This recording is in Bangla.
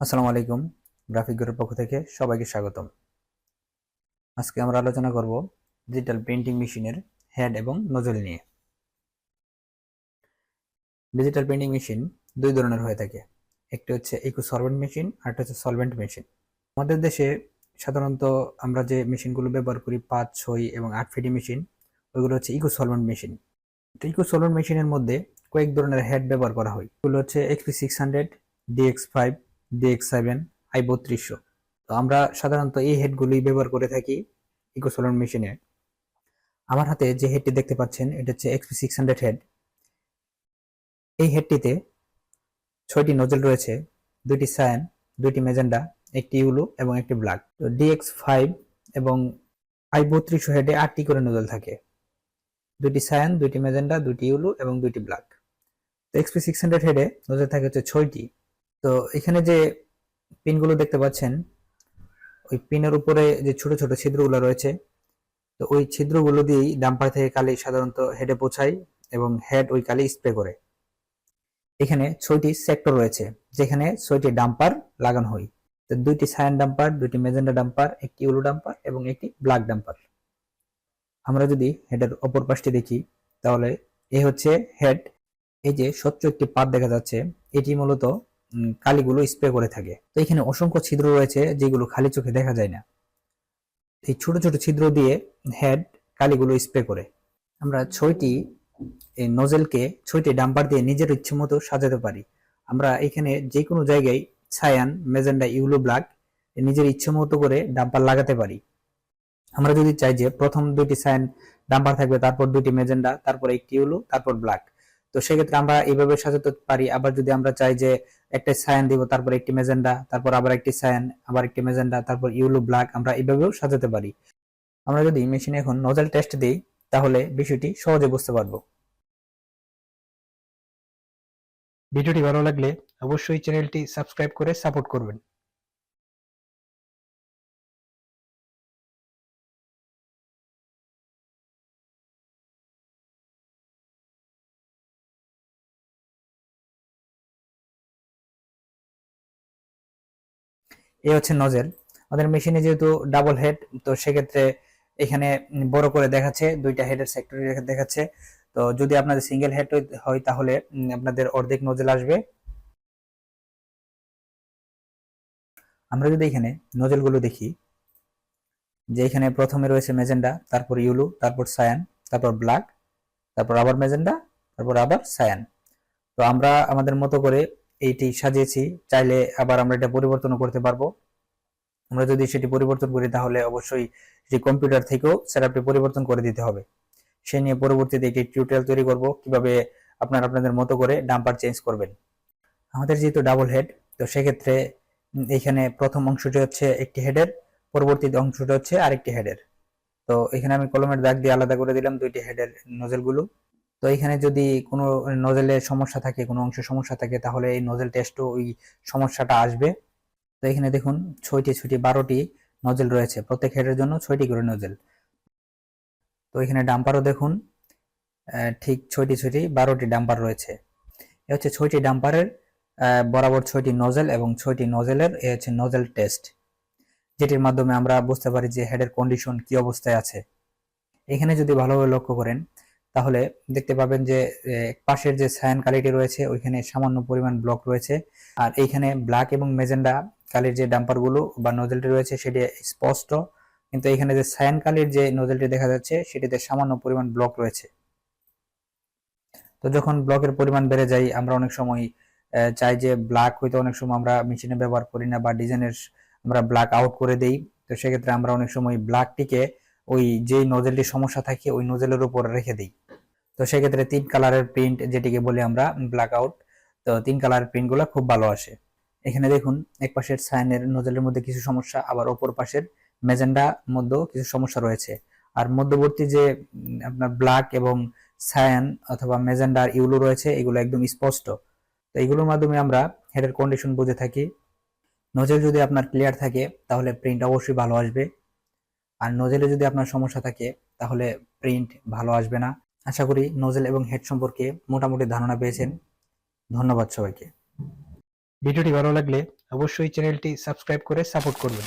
আসসালামু আলাইকুম গ্রাফিক গ্রুপের পক্ষ থেকে সবাইকে স্বাগতম। আজকে আমরা আলোচনা করব ডিজিটাল প্রিন্টিং মেশিনের হেড এবং নজল নিয়ে। ডিজিটাল প্রিন্টিং মেশিন দুই ধরনের হয়ে থাকে। একটি হচ্ছে ইকো সলভেন্ট মেশিন আর একটা হচ্ছে সলভেন্ট মেশিন আমাদের দেশে সাধারণত আমরা যে মেশিনগুলো ব্যবহার করি, পাঁচ, ছয় এবং আট ফিটি মেশিন ওইগুলো হচ্ছে ইকো সলভেন্ট মেশিন তো ইকো সলভেন্ট মেশিনের মধ্যে কয়েক ধরনের হেড ব্যবহার করা হয়। এগুলো হচ্ছে XP six hundred DX five DX seven I বত্রিশশো তো আমরা সাধারণত এই হেডগুলি ব্যবহার করে থাকি ইকোসোলার মেশিনে আমার হাতে যে হেডটি দেখতে পাচ্ছেন, এটা হচ্ছে এক্সপি সিক্স হান্ড্রেড হেড এই হেডটিতে ছয়টি নজল রয়েছে, দুইটি সায়ান দুইটি মেজেন্ডা একটি ইউলু এবং একটি ব্ল্যাক তো ডিএক্স ফাইভ এবং আই বত্রিশশো হেডে আটটি করে নজল থাকে। দুইটি সায়ান দুইটি মেজেন্ডা দুইটি ইউলু এবং দুইটি ব্ল্যাক তো এক্সপি সিক্স হান্ড্রেড হেডে নজল থাকে হচ্ছে ছয়টি। তো এখানে যে পিনগুলো দেখতে পাচ্ছেন, ওই পিনের উপরে যে ছোট ছোট ছিদ্রগুলো রয়েছে, তো ওই ছিদ্রগুলো দিয়েই ডাম্পার থেকে কালি সাধারণত হেডে পৌঁছায় এবং হেড ওই কালি স্প্রে করে। এখানে ছয়টি সেক্টর রয়েছে, যেখানে ছয়টি ডাম্পার লাগানো হয়। তো দুইটি সায়ান ডাম্পার, দুইটি মেজেন্ডা ডাম্পার, একটি ইউলো ডাম্পার এবং একটি ব্ল্যাক ডাম্পার। আমরা যদি হেডের অপর পাশটি দেখি, তাহলে এ হচ্ছে হেড। এই যে স্বচ্ছ একটি পাত দেখা যাচ্ছে, এটি মূলত কালিগুলো স্প্রে করে থাকে। তো এখানে অসংখ্য ছিদ্র রয়েছে যেগুলো খালি চোখে দেখা যায় না। এই ছোট ছোট ছিদ্র দিয়ে হেড কালিগুলো স্প্রে করে। আমরা ছয়টি, এই নজেলকে ছয়টি ডাম্পার দিয়ে নিজের ইচ্ছে মতো সাজাতে পারি। আমরা এখানে যে কোনো জায়গায় ছায়ান মেজেন্ডা ইউলো ব্ল্যাক নিজের ইচ্ছে মতো করে ডাম্পার লাগাতে পারি। আমরা যদি চাই যে প্রথম দুইটি সায়ান ডাম্পার থাকবে, তারপর দুইটি মেজেন্ডা তারপর একটি ইউলো তারপর ব্ল্যাক তো সেক্ষেত্রে আমরা এইভাবে সাজাতে পারি। আবার যদি আমরা চাই যে একটা সায়ান দিব, তারপর একটি মেজেন্ডা তারপর আবার একটি সায়ান আবার একটি মেজেন্ডা তারপর ইউলো ব্ল্যাক আমরা এইভাবেও সাজাতে পারি। আমরা যদি মেশিনে এখন নজল টেস্ট দিই, তাহলে বিষয়টি সহজে বুঝতে পারব। ভিডিওটি ভালো লাগলে অবশ্যই চ্যানেলটি সাবস্ক্রাইব করে সাপোর্ট করবেন। এই হচ্ছে নজেল। আমাদের মেশিনে যেহেতু ডাবল হেড তো সেক্ষেত্রে এখানে বড় করে দেখাচ্ছে, দুইটা হেডের সেক্টর দেখাচ্ছে। তো যদি আপনাদের সিঙ্গেল হেড হয় তাহলে আপনাদের অর্ধেক নজেল আসবে। আমরা যদি এখানে নজেলগুলো দেখি, যে এখানে প্রথমে রয়েছে মেজেন্ডা, তারপর ইউলু, তারপর সায়ান, তারপর ব্ল্যাক, তারপর আবার মেজেন্ডা, তারপর আবার সায়ান। তো আমরা আমাদের মতো করে এইটি সাজিয়েছি, চাইলে আবার আমরা এটা পরিবর্তনও করতে পারব। আমরা যদি সেটি পরিবর্তন করি, তাহলে অবশ্যই সেটি কম্পিউটার থেকেও সেটআপটি পরিবর্তন করে দিতে হবে। সে নিয়ে পরবর্তীতে একটি টিউটোরিয়াল তৈরি করব, কীভাবে আপনার আপনাদের মতো করে ডাম্পার চেঞ্জ করবেন। আমাদের যেহেতু ডাবল হেড, তো সেক্ষেত্রে এখানে প্রথম অংশটি হচ্ছে একটি হেডের, পরবর্তী অংশটি হচ্ছে আরেকটি হেডের। তো এখানে আমি কলমের দাগ দিয়ে আলাদা করে দিলাম দুইটি হেডের নজেলগুলো তো এখানে যদি কোনো নজেলের সমস্যা থাকে, কোনো অংশে সমস্যা থাকে, তাহলে এই নজেল টেস্টও ওই সমস্যাটা আসবে। তো এখানে দেখুন, ছয়টি ছয়টি, বারোটি নজেল রয়েছে। প্রত্যেক হেডের জন্য ছয়টি করে নজেল তো এখানে ডাম্পারও দেখুন ঠিক ছয়টি ছয়টি, বারোটি ডাম্পার রয়েছে। এ হচ্ছে ছয়টি ডাম্পারের বরাবর ছয়টি নজেল এবং ছয়টি নজেলের এ হচ্ছে নজেল টেস্ট যেটির মাধ্যমে আমরা বুঝতে পারি যে হেডের কন্ডিশন কি অবস্থায় আছে। এখানে যদি ভালোভাবে লক্ষ্য করেন তাহলে দেখতে পাবেন যে পাশের যে সায়ান কালিটি রয়েছে, ওইখানে সামান্য পরিমাণ ব্লক রয়েছে। আর এইখানে ব্ল্যাক এবং মেজেন্ডা কালির যে ডাম্পারগুলো বা নজেলটি রয়েছে, সেটি স্পষ্ট। কিন্তু এখানে যে সায়ান কালির যে নজেলটি দেখা যাচ্ছে, সেটিতে সামান্য পরিমাণ ব্লক রয়েছে। তো যখন ব্লকের পরিমাণ বেড়ে যায়, আমরা অনেক সময় চাই যে ব্ল্যাক হয়তো অনেক সময় আমরা মেশিনে ব্যবহার করি না বা ডিজাইনের আমরা ব্ল্যাক আউট করে দেই। তো সেক্ষেত্রে আমরা অনেক সময় ব্ল্যাকটিকে ওই যেই নজেলটির সমস্যা থাকে, ওই নজেলের উপর রেখে দিই। তো সেক্ষেত্রে তিন কালারের প্রিন্ট যেটিকে বলি আমরা ব্ল্যাক আউট তো তিন কালারের প্রিন্টগুলো খুব ভালো আসে। এখানে দেখুন, এক পাশের সায়ানের নজলের মধ্যে কিছু সমস্যা, আবার অপর পাশের মেজেন্ডা মধ্যেও কিছু সমস্যা রয়েছে। আর মধ্যবর্তী যে আপনার ব্ল্যাক এবং সায়ান অথবা মেজেন্ডার ইউলো রয়েছে, এগুলো একদম স্পষ্ট। তো এগুলোর মাধ্যমে আমরা হেডের কন্ডিশন বুঝে থাকি। নজেল যদি আপনার ক্লিয়ার থাকে, তাহলে প্রিন্ট অবশ্যই ভালো আসবে। আর নজেলে যদি আপনার সমস্যা থাকে, তাহলে প্রিন্ট ভালো আসবে না। আশা করি নোজেল এবং হেড সম্পর্কে মোটামুটি ধারণা পেয়েছেন। ধন্যবাদ সবাইকে। ভিডিওটি ভালো লাগলে অবশ্যই চ্যানেলটি সাবস্ক্রাইব করে সাপোর্ট করবেন।